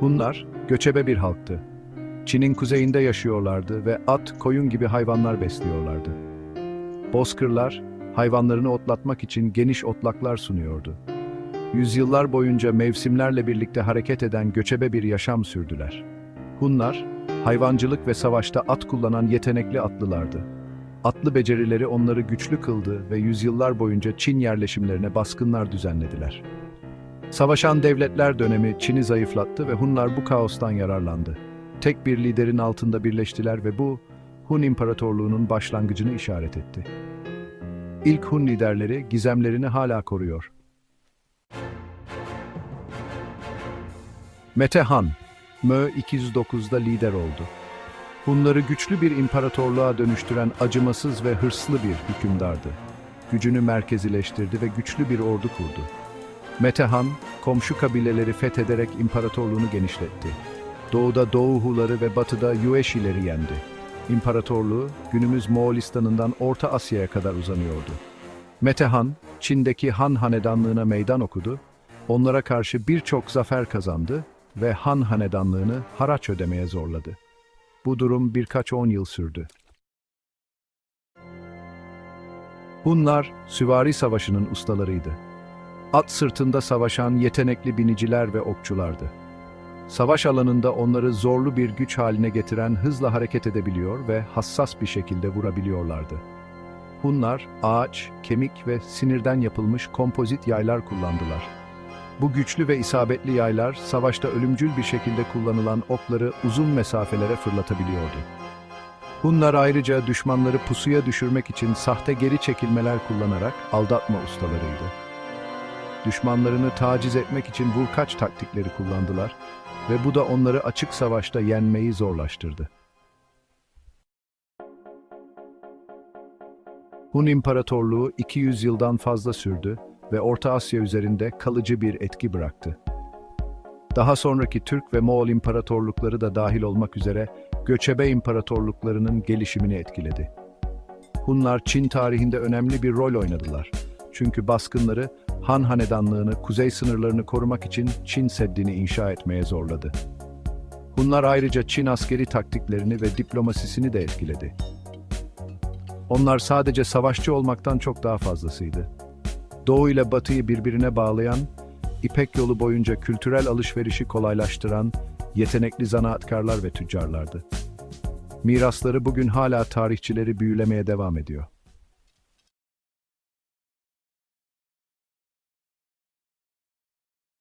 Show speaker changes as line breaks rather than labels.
Bunlar göçebe bir halktı. Çin'in kuzeyinde yaşıyorlardı ve at, koyun gibi hayvanlar besliyorlardı. Bozkırlar, hayvanlarını otlatmak için geniş otlaklar sunuyordu. Yüzyıllar boyunca mevsimlerle birlikte hareket eden göçebe bir yaşam sürdüler. Hunlar, hayvancılık ve savaşta at kullanan yetenekli atlılardı. Atlı becerileri onları güçlü kıldı ve yüzyıllar boyunca Çin yerleşimlerine baskınlar düzenlediler. Savaşan devletler dönemi Çin'i zayıflattı ve Hunlar bu kaostan yararlandı. Tek bir liderin altında birleştiler ve bu, Hun İmparatorluğu'nun başlangıcını işaret etti. İlk Hun liderleri gizemlerini hala koruyor. Mete Han, Mö 209'da lider oldu. Hunları güçlü bir imparatorluğa dönüştüren acımasız ve hırslı bir hükümdardı. Gücünü merkezileştirdi ve güçlü bir ordu kurdu. Metehan, komşu kabileleri fethederek imparatorluğunu genişletti. Doğuda Doğu Huları ve batıda Yueşileri yendi. İmparatorluğu günümüz Moğolistan'ından Orta Asya'ya kadar uzanıyordu. Metehan, Çin'deki Han hanedanlığına meydan okudu, onlara karşı birçok zafer kazandı ve Han hanedanlığını haraç ödemeye zorladı. Bu durum birkaç on yıl sürdü. Hunlar, süvari savaşının ustalarıydı. At sırtında savaşan yetenekli biniciler ve okçulardı. Savaş alanında onları zorlu bir güç haline getiren hızla hareket edebiliyor ve hassas bir şekilde vurabiliyorlardı. Hunlar, ağaç, kemik ve sinirden yapılmış kompozit yaylar kullandılar. Bu güçlü ve isabetli yaylar, savaşta ölümcül bir şekilde kullanılan okları uzun mesafelere fırlatabiliyordu. Hunlar ayrıca düşmanları pusuya düşürmek için sahte geri çekilmeler kullanarak aldatma ustalarıydı. Düşmanlarını taciz etmek için vurkaç taktikleri kullandılar ve bu da onları açık savaşta yenmeyi zorlaştırdı. Hun İmparatorluğu 200 yıldan fazla sürdü ve Orta Asya üzerinde kalıcı bir etki bıraktı. Daha sonraki Türk ve Moğol imparatorlukları da dahil olmak üzere göçebe imparatorluklarının gelişimini etkiledi. Hunlar Çin tarihinde önemli bir rol oynadılar. Çünkü baskınları Han hanedanlığını, kuzey sınırlarını korumak için Çin Seddi'ni inşa etmeye zorladı. Hunlar ayrıca Çin askeri taktiklerini ve diplomasisini de etkiledi. Onlar sadece savaşçı olmaktan çok daha fazlasıydı. Doğu ile Batı'yı birbirine bağlayan, İpek yolu boyunca kültürel alışverişi kolaylaştıran yetenekli zanaatkarlar ve tüccarlardı. Mirasları bugün hala tarihçileri büyülemeye devam ediyor.